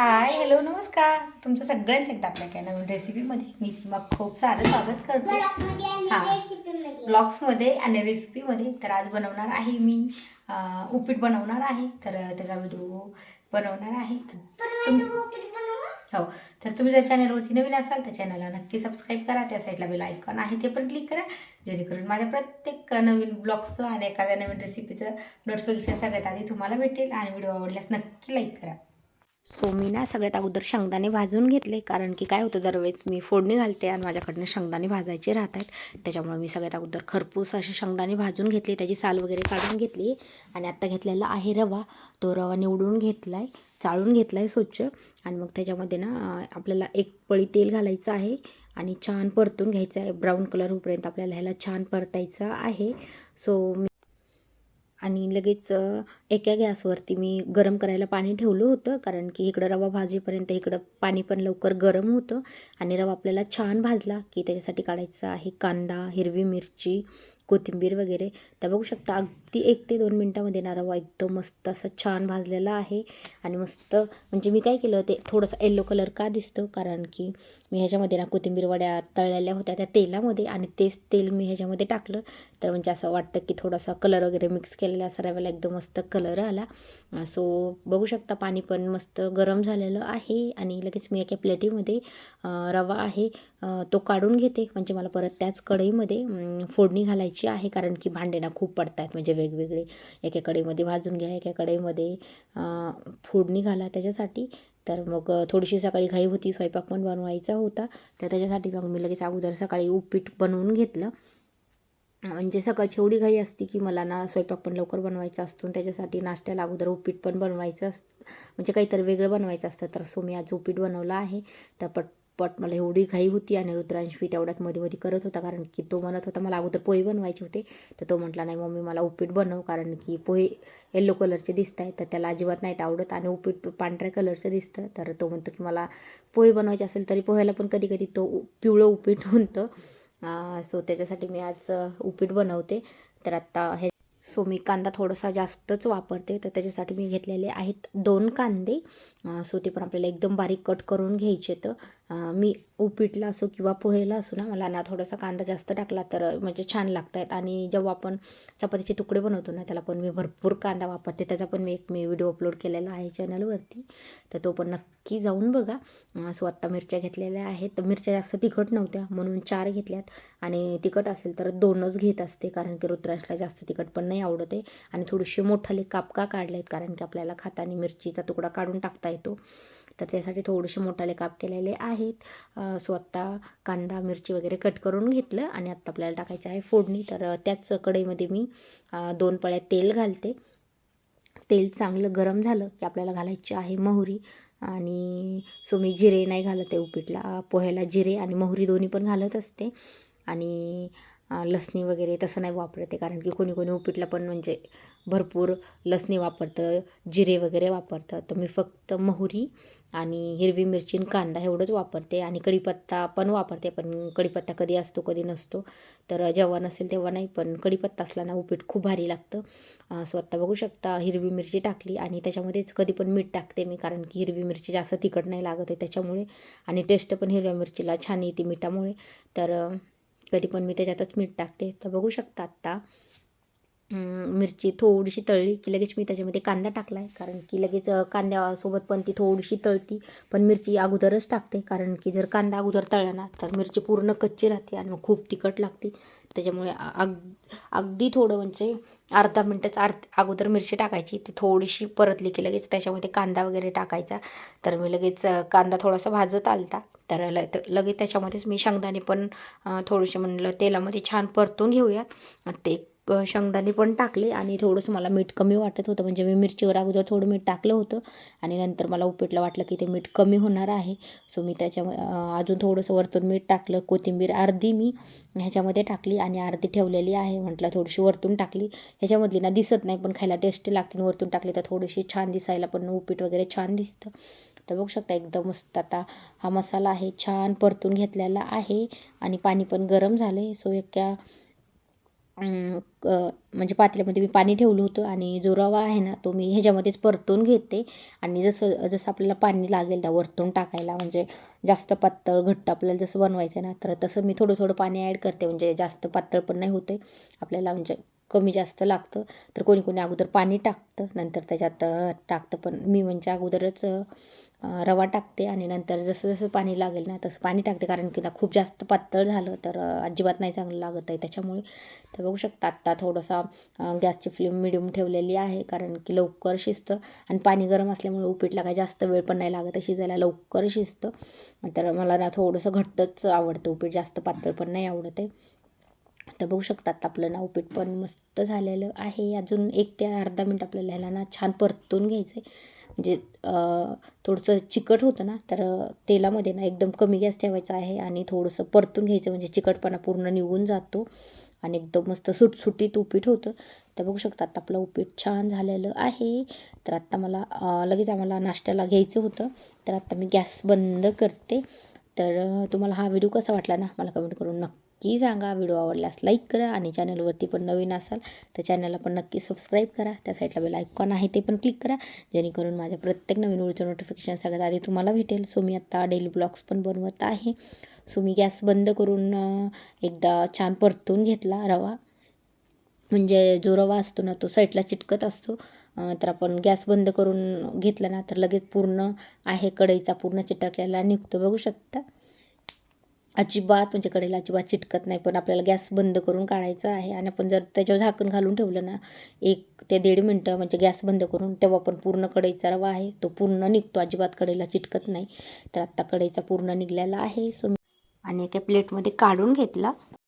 Hi hello नमस्कार. तुमचं सगळ्यांचं एकदा आपल्या काय नवीन रेसिपीमध्ये मी सीमा खूप सारं स्वागत करते. हा. ब्लॉग्समध्ये आणि रेसिपीमध्ये तर आज बनवणार आहे मी उपीट बनवणार आहे. तर त्याचा व्हिडिओ बनवणार आहे. हो. तर तुम्ही जर चॅनलवरती नवीन असाल तर चॅनलला नक्की सबस्क्राईब करा. त्या साईडला बेल आयकॉन आहे ते पण क्लिक करा. जेणेकरून माझ्या प्रत्येक नवीन ब्लॉगचं आणि एखाद्या नवीन रेसिपीचं नोटिफिकेशन सगळ्यात आधी तुम्हाला भेटेल आणि व्हिडिओ आवडल्यास नक्की लाईक करा. सो मी ना सगळ्यात अगोदर शेंगदाणे भाजून घेतले. कारण की काय होतं दरवेळेस मी फोडणी घालते आणि माझ्याकडनं शेंगदाणे भाजायचे राहत आहेत त्याच्यामुळे मी सगळ्यात अगोदर खरपूस असे शेंगदाणे भाजून घेतले त्याची साल वगैरे काढून घेतली. आणि आत्ता घेतलेला आहे रवा. तो रवा निवडून घेतला आहे चाळून घेतला आहे स्वच्छ. आणि मग त्याच्यामध्ये ना आपल्याला एक पळी तेल घालायचं आहे आणि छान परतून घ्यायचं आहे. ब्राऊन कलर होईपर्यंत आपल्याला ह्याला छान परतायचं आहे. सो मी आणि लगेच एका गॅसवरती मी गरम करायला पाणी ठेवलं होतं कारण की इकडं रवा भाजीपर्यंत इकडं पाणी पण लवकर गरम होतं आणि रवा आपल्याला छान भाजला की त्याच्यासाठी काढायचं आहे कांदा हिरवी मिरची कोथिंबीर वगैरे. तर बघू शकता ती एक ते दोन मिनटामध्ये ना रवा एकदम मस्त असं छान भाजलेला आहे. आणि मस्त म्हणजे मी काय केलं ते थोडंसं येल्लो कलर का दिसतो? कारण की मी ह्याच्यामध्ये ना कोथिंबीर वड्या तळलेल्या होत्या त्या तेलामध्ये आणि तेच तेल मी ह्याच्यामध्ये टाकलं. तर म्हणजे असं वाटतं की थोडासा कलर वगैरे मिक्स केलेला असा रव्याला एकदम मस्त कलर आला. सो बघू शकता पाणी पण मस्त गरम झालेलं आहे. आणि लगेच मी एका प्लेटीमध्ये रवा आहे तो काढून घेते. म्हणजे मला परत त्याच कढईमध्ये फोडणी घालायची आहे. कारण की भांडे ना खूप आहेत म्हणजे वेगवेगळे. एका कढईमध्ये भाजून घ्या एका कढईमध्ये फोडणी घाला त्याच्यासाठी. तर मग थोडीशी सकाळी घाई होती स्वयंपाक पण बनवायचा होता. तर त्याच्यासाठी मग मी लगेच अगोदर सकाळी उपीट बनवून घेतलं. म्हणजे सकाळची एवढी घाई असते की मला ना स्वयंपाक पण लवकर बनवायचा असतो आणि त्याच्यासाठी नाश्त्याला अगोदर उपीट पण बनवायचं असतं. म्हणजे काहीतरी वेगळं बनवायचं असतं. तर सो मी आज उपीट बनवलं आहे. तर पट पटपट मला एवढी घाई होती आणि रुद्रांश बी तेवढ्यात मध्ये मध्ये करत होता कारण की तो म्हणत होता मला अगोदर पोहे बनवायचे होते. तर तो म्हटला नाही मम्मी मला उपीट बनव कारण की पोहे येल्लो कलरचे दिसत आहेत तर त्याला अजिबात नाहीत आवडत आणि उपीट पांढऱ्या कलरचं दिसतं. तर तो म्हणतो की मला पोहे बनवायचे असेल तरी पोह्याला पण कधी कधी तो पिवळं उपीट म्हणतं. सो त्याच्यासाठी मी आज उपीट बनवते. तर आत्ता हे सो मी कांदा थोडासा जास्तच वापरते. तर त्याच्यासाठी मी घेतलेले आहेत दोन कांदे. सो ते पण आपल्याला एकदम बारीक कट करून घ्यायचे तर मी उपीटला असो किंवा पोहेला असो ना मला ना थोडासा कांदा जास्त टाकला तर म्हणजे छान लागत आहेत आणि जेव्हा आपण चपातीचे तुकडे बनवतो ना त्याला पण मी भरपूर कांदा वापरते. त्याचा पण मी एक मी व्हिडिओ अपलोड केलेला आहे चॅनलवरती. तर तो पण नक्की जाऊन बघा. सो आत्ता मिरच्या घेतलेल्या आहेत. तर मिरच्या जास्त तिखट नव्हत्या म्हणून चार घेतल्यात. आणि तिखट असेल तर दोनच घेत असते कारण की रुद्राशला जास्त तिखट पण नाही आवडत. आहे आणि थोडीशी मोठाले कापका काढले आहेत कारण की आपल्याला खाताना मिरचीचा तुकडा काढून टाकता येतो. तर त्यासाठी थोडेसे मोठाले काप केलेले आहेत. स्वतः सो आत्ता कांदा मिरची वगैरे कट करून घेतलं आणि आत्ता आपल्याला टाकायचं आहे फोडणी. तर त्याच कढईमध्ये मी दोन पळ्या तेल घालते. तेल चांगलं गरम झालं की आपल्याला घालायची आहे मोहरी. आणि सो मी जिरे नाही घालत आहे उपीटला. पोह्याला जिरे आणि मोहरी दोन्ही पण घालत असते. आणि लसणी वगैरे तसं नाही वापरते. कारण की कोणी कोणी उपीटला पण म्हणजे भरपूर लसणी वापरतं जिरे वगैरे वापरतं. तर मी फक्त मोहरी आणि हिरवी मिरची आणि कांदा एवढंच वापरते आणि कढीपत्ता पण वापरते. पण कढीपत्ता कधी असतो कधी नसतो. तर जेव्हा नसेल तेव्हा नाही. पण कढीपत्ता असला ना उपीट खूप भारी लागतं. स्वतः सो आत्ता बघू शकता हिरवी मिरची टाकली आणि त्याच्यामध्येच कधी पण मीठ टाकते मी. कारण की हिरवी मिरची जास्त तिखट नाही लागत आहे त्याच्यामुळे. आणि टेस्ट पण हिरव्या मिरचीला छान येते मिठामुळे. तर तरी पण मी त्याच्यातच मीठ टाकते. तर बघू शकता आत्ता मिरची थोडीशी तळली की लगेच मी त्याच्यामध्ये कांदा टाकला आहे कारण की लगेच कांद्यासोबत पण ती थोडीशी तळती. पण मिरची अगोदरच टाकते. कारण की जर कांदा अगोदर तळला ना तर मिरची पूर्ण कच्ची राहते आणि मग खूप तिखट लागते. त्याच्यामुळे अग अगदी थोडं म्हणजे अर्धा मिनटंच आर अगोदर मिरची टाकायची ती थोडीशी परतली की लगेच त्याच्यामध्ये कांदा वगैरे टाकायचा. तर मी लगेच कांदा थोडासा भाजत आलता. तर ल तर लगेच त्याच्यामध्येच मी शेंगदाणे पण थोडेसे म्हणलं तेलामध्ये छान परतून घेऊयात. ते शेंगदाणे पण टाकले आणि थोडंसं मला मीठ कमी वाटत होतं. म्हणजे मी मिरचीवर अगोदर थोडं मीठ टाकलं होतं आणि नंतर मला उपीटला वाटलं की ते मीठ कमी होणार आहे. सो मी त्याच्या अजून थोडंसं वरतून मीठ टाकलं. कोथिंबीर अर्धी मी ह्याच्यामध्ये टाकली आणि अर्धी ठेवलेली आहे. म्हटलं थोडीशी वरतून टाकली. ह्याच्यामधली ना दिसत नाही पण खायला टेस्टी लागते आणि वरतून टाकली तर थोडीशी छान दिसायला पण उपीट वगैरे छान दिसतं. तर बघू शकता एकदम मस्त आता हा मसाला आहे. छान परतून घेतलेला आहे आणि पाणी पण गरम झाले सो एका म्हणजे पातेल्यामध्ये मी पाणी ठेवलं होतं आणि जो रवा आहे ना तो मी ह्याच्यामध्येच परतून घेते. आणि जसं जसं आपल्याला पाणी लागेल ना वरतून टाकायला म्हणजे जास्त पातळ घट्ट आपल्याला जसं बनवायचं आहे ना तर तसं मी थोडं थोडं पाणी ॲड करते. म्हणजे जास्त पातळ पण नाही होते आपल्याला म्हणजे कमी जास्त लागतं. तर कोणी कोणी अगोदर पाणी टाकतं नंतर त्याच्यात टाकतं. पण मी म्हणजे अगोदरच रवा टाकते आणि नंतर जसं जसं पाणी लागेल ना तसं पाणी टाकते. कारण की ना खूप जास्त पातळ झालं तर अजिबात नाही चांगलं लागत आहे त्याच्यामुळे. तर बघू शकता आत्ता थोडंसा गॅसची फ्लेम मिडियम ठेवलेली आहे. कारण की लवकर शिजतं आणि पाणी गरम असल्यामुळे उपीटला काय जास्त वेळ पण नाही लागत आहे. शिजायला लवकर शिजतं. तर मला ना थोडंसं घट्टच आवडतं. उपीट जास्त पातळ पण नाही आवडत आहे. तर बघू शकतात आपलं ना उपीट पण मस्त झालेलं आहे. अजून एक ते अर्धा मिनिट आपल्याला ह्याला ना छान परतून घ्यायचं आहे म्हणजे थोडंसं चिकट होतं ना तर तेलामध्ये ना एकदम कमी गॅस ठेवायचा आहे आणि थोडंसं परतून घ्यायचं. म्हणजे चिकटपणा पूर्ण निघून जातो आणि एकदम मस्त सुटसुटीत उपीट होतं. तर बघू शकतात आपलं उपीट छान झालेलं आहे. तर आत्ता मला लगेच आम्हाला नाश्त्याला घ्यायचं होतं. तर आत्ता मी गॅस बंद करते. तर तुम्हाला हा व्हिडिओ कसा वाटला ना मला कमेंट करून नक्की सांगा. व्हिडिओ आवडल्यास लाईक करा आणि चॅनलवरती पण नवीन असाल तर चॅनलला पण नक्की सबस्क्राईब करा. त्या साईडला बेल आयकॉन आहे ते पण क्लिक करा. जेणेकरून माझ्या प्रत्येक नवीन व्हिडिओचं नोटिफिकेशन सगळ्यात आधी तुम्हाला भेटेल. सो मी आत्ता डेली ब्लॉग्स पण बनवत आहे. सो मी गॅस बंद करून एकदा छान परतून घेतला रवा. म्हणजे जो रवा असतो ना तो साईडला चिटकत असतो. तर आपण गॅस बंद करून घेतला ना तर लगेच पूर्ण आहे कढईचा पूर्ण चिटकलेला निघतो. बघू शकता. अजिबात म्हणजे कढईला अजिबात चिटकत नाही. पण आपल्याला गॅस बंद करून काढायचा आहे आणि आपण जर त्याच्यावर झाकण घालून ठेवलं ना एक ते दीड मिनटं म्हणजे गॅस बंद करून तेव्हा पण पूर्ण कढईचा रवा आहे. तो पूर्ण निघतो अजिबात कढईला चिटकत नाही. तर आत्ता कढईचा पूर्ण निघलेला आहे. सो आणि एका प्लेटमध्ये काढून घेतला.